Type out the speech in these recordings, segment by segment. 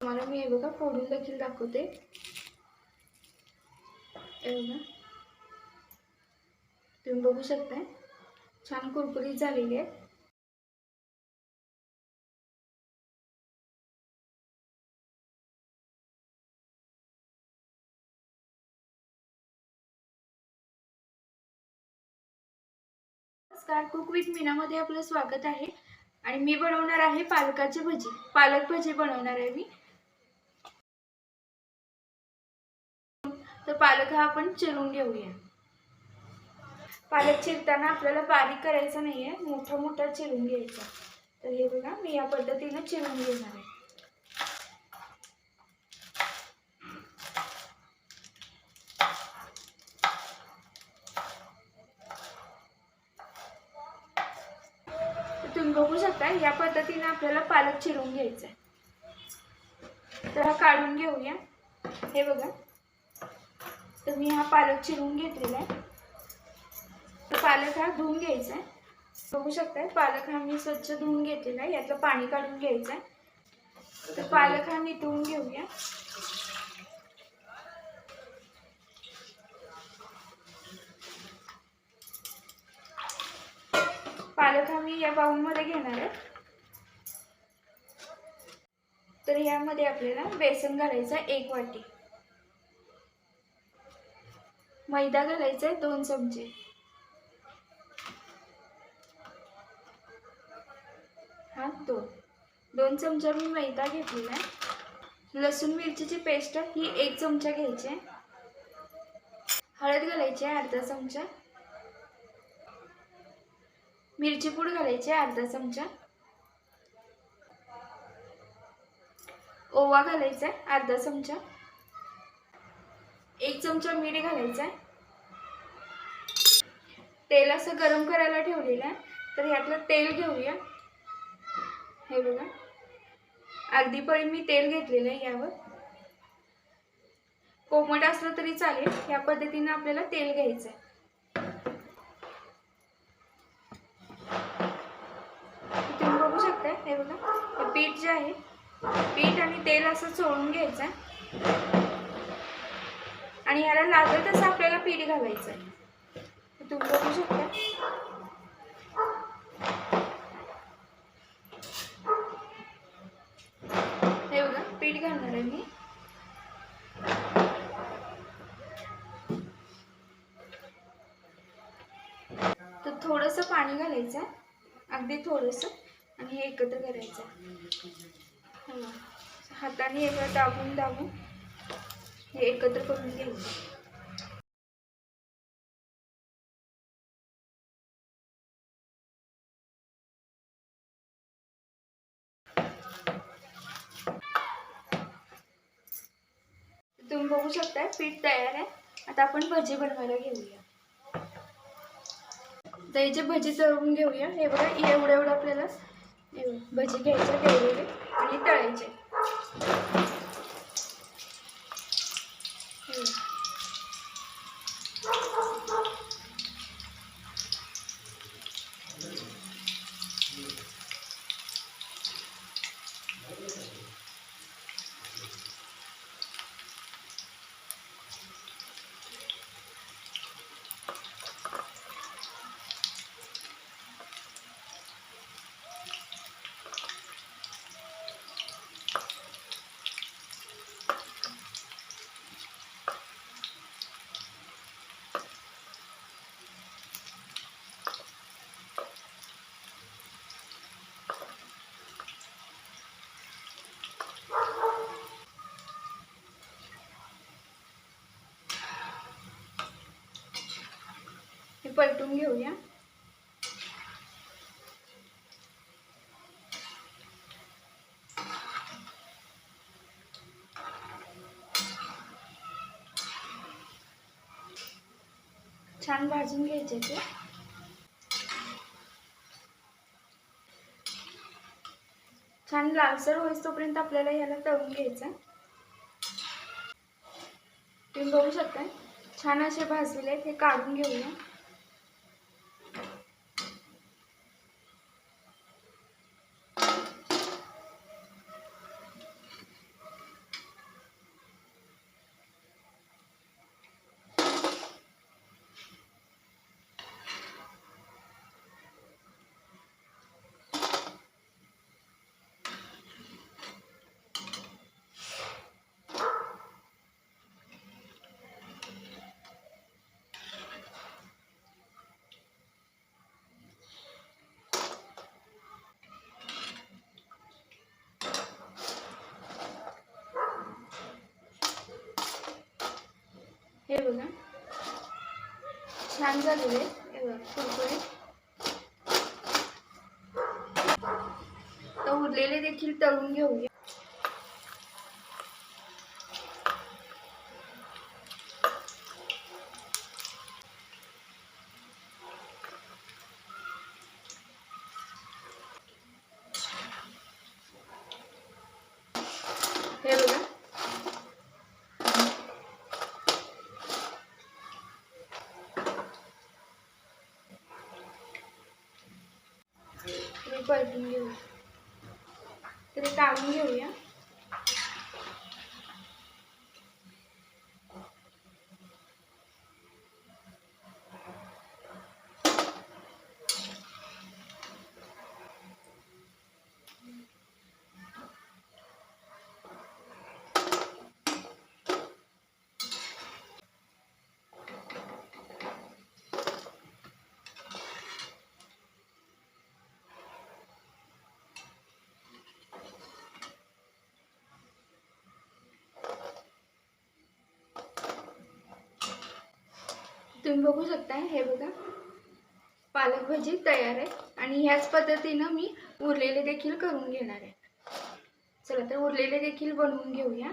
तुम्हाला मी हे बघा फोडून देखील दाखवते. बघा. तुम्ही बघू शकताय. छान कुरकुरीत झालेली आहे. नमस्कार कुक विथ मीनामध्ये आपलं स्वागत आहे. आणि मी बनवणार आहे पालकाची भजी. पालक भजी बनवणार आहे मी. पालक हा आपण चिरून घेऊया. पालक चिरताना आपल्याला बारीक करायचं नाही आहे मोठा मोठा चिरून घ्यायचा. तर हे बघा मी या पद्धतीनं चिरून घेणार आहे. तुम्ही बघू शकता या पद्धतीने आपल्याला पालक चिरून घ्यायचा आहे तर हा काढून घेऊया. हे बघा. तर मी हा पालक चिरून घेतलेला आहे. तर पालक हा धुवून घ्यायचा आहे. बघू शकताय पालक हा मी स्वच्छ धुवून घेतलेला आहे. यातलं पाणी काढून घ्यायचं आहे. तर पालक हा नितळून घेऊया. पालक हा मी या बाऊलमध्ये घेणार आहे. तर यामध्ये आपल्याला बेसन घालायचं आहे एक वाटी. मैदा घालायचा आहे दोन चमचे. हा दोन. दोन चमचा मी मैदा घेतलेला आहे. लसूण मिरचीची पेस्ट ही एक चमचा घ्यायची आहे. हळद घालायची आहे अर्धा चमचा. मिरची पूड घालायची आहे अर्धा चमचा. ओवा घालायचा आहे अर्धा चमचा. एक चमचा मीठ घालायचा आहे. तेल असं गरम करायला ठेवलेलं आहे. तर ह्यातलं तेल घेऊया. हे बघा. अर्धी पळी मी तेल घेतलेलं आहे यावर. कोमट असलं तरी चालेल. या पद्धतीने आपल्याला तेल घ्यायचं आहे. तुम्ही बघू शकता हे बघा. पीठ जे आहे पीठ आणि तेल असं चोळून घ्यायचं आहे. आणि ह्याला लागेल तसं आपल्याला पीठ घालायचं आहे तुम्ही बघू शकता. हे बघा पीठ घालणार आहे मी. तर थोडंसं पाणी घालायचं आहे अगदी थोडंसं. आणि हे एकत्र करायचं आहे हाताने एकदा दाबून दाबून. हे एकत्र करून घेऊ. तुम्ही बघू शकता पीठ तयार आहे. आता आपण भजी बनवायला घेऊया. दहीचे भजी तळून घेऊया हे बघा एवढं एवढं आपल्याला भजी घ्यायचे तेवढे आणि तळायचे हे बघा. हे पलटून घेऊया. छान भाजून घ्यायचे ते. छान लालसर होईस तोपर्यंत आपल्याला याला तळून घ्यायचं. तुम्ही बघू शकता छान असे भाजलेले आहेत हे काढून घेऊया. हे बघा. छान झालेले हे बघा तर उरलेले देखील तळून घेऊया. मी घेऊ. तरी काढून घेऊया. तुम्ही बघू शकता हे बघा. पालक भजी तयार आहे आणि ह्याच पद्धतीनं मी उरलेले देखील करून घेणार आहे. चला तर उरलेले देखील बनवून घेऊया.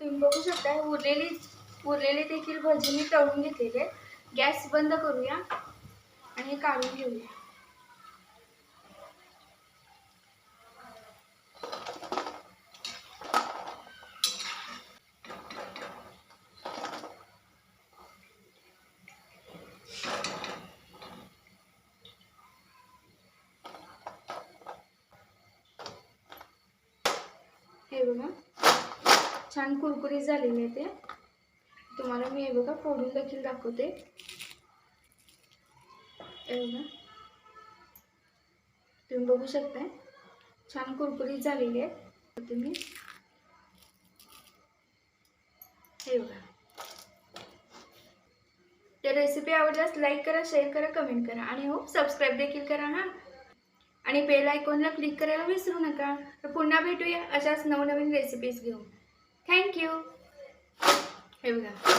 तुम्ही बघू शकता उरलेली उरलेले देखील भजी मी तळून घेतलेले आहेत. गॅस बंद करूया आणि काढून घेऊया हे बघा छान कुरकुरीत झालेले आहे ते. तुम्हाला मी हे बघा फोडून देखील दाखवते. बघा. तुम्ही बघू शकताय छान कुरकुरीत झालेली आहे. तुम्ही हे बघा. तर रेसिपी आवडल्यास लाईक करा शेअर करा कमेंट करा आणि हो सबस्क्राईब देखील करा हा आणि बेल आयकॉनला क्लिक करायला विसरू नका. तर पुन्हा भेटूया अशाच नवनवीन रेसिपीज घेऊन. थँक्यू हे बघा